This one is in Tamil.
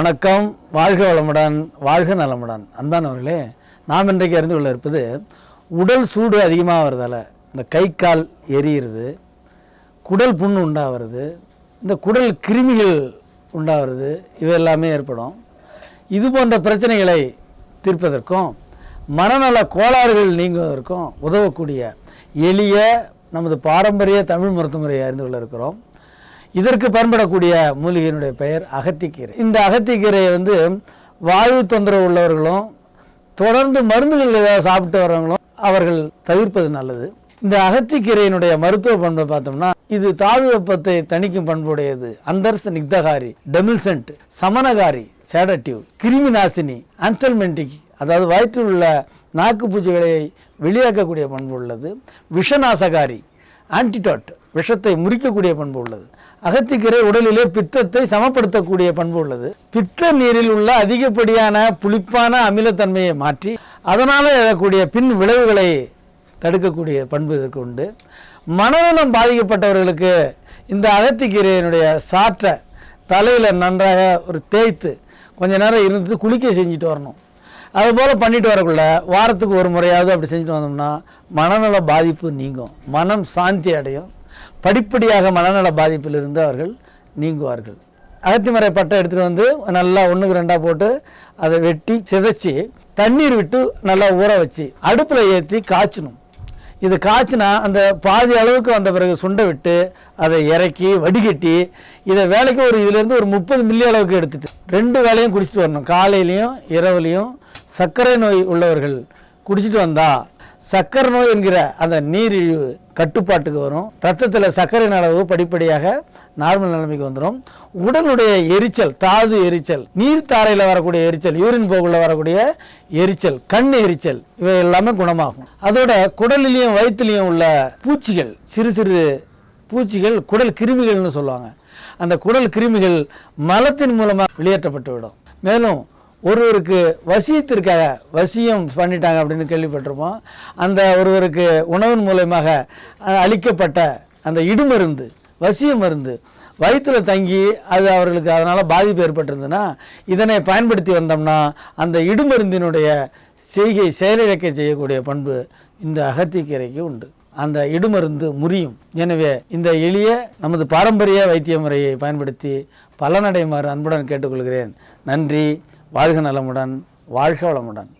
வணக்கம். வாழ்க வளமுடன் வாழ்க நலமுடன். அன்பானவர்களே நாம் இன்றைக்கு அறிந்து கொள்ள இருப்பது உடல் சூடு அதிகமாக வருதால் இந்த கை கால் எரியிறது குடல் புண்ணு உண்டாகிறது இந்த குடல் கிருமிகள் உண்டாகிறது இவை எல்லாமே ஏற்படும். இது போன்ற பிரச்சனைகளை தீர்ப்பதற்கும் மனநல கோளாறுகள் நீங்குவதற்கும் உதவக்கூடிய எளிய நமது பாரம்பரிய தமிழ் மருத்துவமுறையை அறிந்து கொள்ள இருக்கிறோம். இதற்கு பயன்படக்கூடிய மூலிகையினுடைய பெயர் அகத்திக்கீரை. இந்த அகத்திக்கீரையை வந்து வாயு தொந்தரவு உள்ளவர்களும் தொடர்ந்து மருந்துகள் ஏதாவது சாப்பிட்டு வரவங்களும் அவர்கள் தவிர்ப்பது நல்லது. இந்த அகத்திக்கீரையினுடைய மருத்துவ பண்பை பார்த்தோம்னா இது தாது வெப்பத்தை தணிக்கும் பண்புடையது. அந்தர்ஸ் நிக்தகாரி டெமில்சென்ட் சமனகாரி சேடட்டிவ் கிருமி நாசினி ஆன்சல்மெண்டிக் அதாவது வயிற்றில் உள்ள நாக்கு பூச்சிகளை வெளியாக்கக்கூடிய பண்பு உள்ளது. விஷநாசகாரி ஆன்டிடாட் விஷத்தை முறிக்கக்கூடிய பண்பு உள்ளது. அகத்திக்கீரை உடலிலே பித்தத்தை சமப்படுத்தக்கூடிய பண்பு உள்ளது. பித்த நீரில் உள்ள அதிகப்படியான புளிப்பான அமிலத்தன்மையை மாற்றி அதனால் எழக்கூடிய பின் விளைவுகளை தடுக்கக்கூடிய பண்பு இதற்கு உண்டு. மனநலம் பாதிக்கப்பட்டவர்களுக்கு இந்த அகத்திக்கீரையினுடைய சாற்றை தலையில் நன்றாக ஒரு தேய்த்து கொஞ்ச நேரம் இருந்து குளிக்க செஞ்சுட்டு வரணும். அதுபோல் பண்ணிட்டு வரக்குள்ள வாரத்துக்கு ஒரு முறையாவது அப்படி செஞ்சுட்டு வந்தோம்னா மனநல பாதிப்பு நீங்கும். மனம் சாந்தி அடையும். படிப்படியாக மனநல பாதிப்பிலிருந்து அவர்கள் நீங்குவார்கள். அகத்திமரை பட்டை எடுத்துகிட்டு வந்து நல்லா ஒன்றுக்கு ரெண்டாக போட்டு அதை வெட்டி சிதைச்சி தண்ணீர் விட்டு நல்லா ஊற வச்சு அடுப்பில் ஏற்றி காய்ச்சணும் இது காய்ச்சினா அந்த பாதி அளவுக்கு வந்த பிறகு சுண்டை விட்டு அதை இறக்கி வடிகட்டி இதை வேலைக்கு ஒரு இதுலேருந்து ஒரு முப்பது மில்லி அளவுக்கு எடுத்துட்டு ரெண்டு வேலையும் குடிச்சிட்டு வரணும். காலையிலையும் இரவுலையும் சர்க்கரை நோய் உள்ளவர்கள் குடிச்சிட்டு வந்தால் சர்க்கரை நோய் என்கிற அந்த நீரிழிவு கட்டுப்பாட்டுக்கு வரும். ரத்தத்தில் சர்க்கரையின் அளவு படிப்படியாக நார்மல் நிலைமைக்கு வந்துடும் உடலுடைய எரிச்சல் தாது எரிச்சல் நீர் தாரையில் வரக்கூடிய எரிச்சல் யூரின் போகுள்ள வரக்கூடிய எரிச்சல் கண் எரிச்சல் இவை எல்லாமே குணமாகும். அதோட குடலிலையும் வயிற்றுலையும் உள்ள பூச்சிகள் சிறு சிறு பூச்சிகள் குடல் கிருமிகள்னு சொல்லுவாங்க. அந்த குடல் கிருமிகள் மலத்தின் மூலமாக வெளியேற்றப்பட்டு விடும். மேலும் ஒருவருக்கு வசியத்திற்காக வசியம் பண்ணிட்டாங்க அப்படின்னு கேள்விப்பட்டிருப்போம். அந்த ஒருவருக்கு உணவின் மூலயமாக அளிக்கப்பட்ட அந்த இடுமருந்து வசிய மருந்து வயிற்றில் தங்கி அது அவர்களுக்கு அதனால் பாதிப்பு ஏற்பட்டிருந்ததுன்னா இதனை பயன்படுத்தி வந்தோம்னா அந்த இடுமருந்தினுடைய செய்கை செயலிழக்க செய்யக்கூடிய பண்பு இந்த அகத்திக்கீரைக்கு உண்டு. அந்த இடுமருந்து முறியும். எனவே இந்த எளிய நமது பாரம்பரிய வைத்திய முறையை பயன்படுத்தி பலனடையுமாறு அன்புடன் கேட்டுக்கொள்கிறேன். நன்றி. வாழ்க நலமுடன் வாழ்க வளமுடன்.